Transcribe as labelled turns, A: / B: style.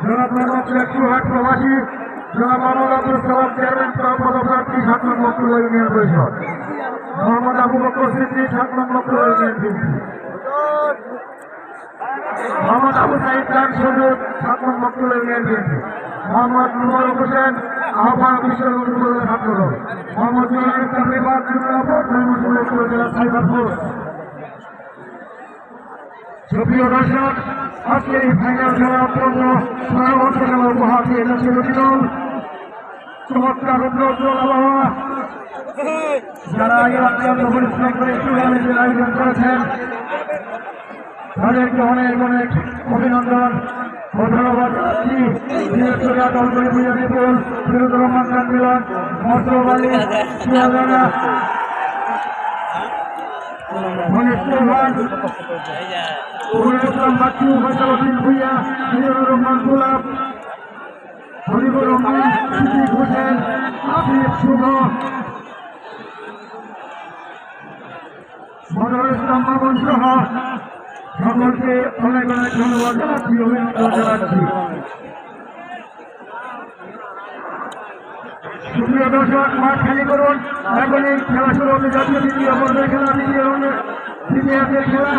A: জনাব মোহাম্মদ চুহাট প্রবাসী জনাব মোহাম্মদ আব্দুল সালাম চেয়ারম্যান পদপ্রার্থী সাত নম্বর আবু বকর সিদ্দিক সাত number union BNP Mohammad Abu Sayeed Khan Sabuj সাত নম্বর মোহাম্মদ নুমর হোসেন আহ্বায়ক বিশ্ববিদ্যালয় ছাত্র মোহাম্মদ সুপ্রিয় দর্শক আজকের এই ফাইনাল খেলা অত্যন্ত ভয়াবহ খেলা উপহার দিয়ে যাচ্ছে দুটি দল চমৎকার উজ্জ্বল আবহাওয়া। যারা এই অত্যন্ত পরিশ্রম করে টুর্নামেন্টের আয়োজন করেছেন তাদেরকে অনেক অনেক অভিনন্দন ও ধন্যবাদ জানাচ্ছি। করে দলগুলি বিজয় বিপুল ফিরুজুর রহমান মিলন মসরুফ আলী উমর ইসলাম বাচ্চু ফয়সালুদ্দিন ভুইয়া মিজানুর রহমান গোলাপ হরিবুর রহমান, সিদ্দিক হোসেন আফিফ শুভ। মনোর ইসলাম মামুন সহ সকলকে অনেক অনেক ধন্যবাদ। জানাচ্ছি, অভিনন্দন জানাচ্ছি। সুপ্রিয় দর্শক, মাঠ খালি করুন। এখনই খেলা শুরু হতে যাচ্ছে দ্বিতীয় পর্যায়ে খেলা দ্বিতীয় খেলা।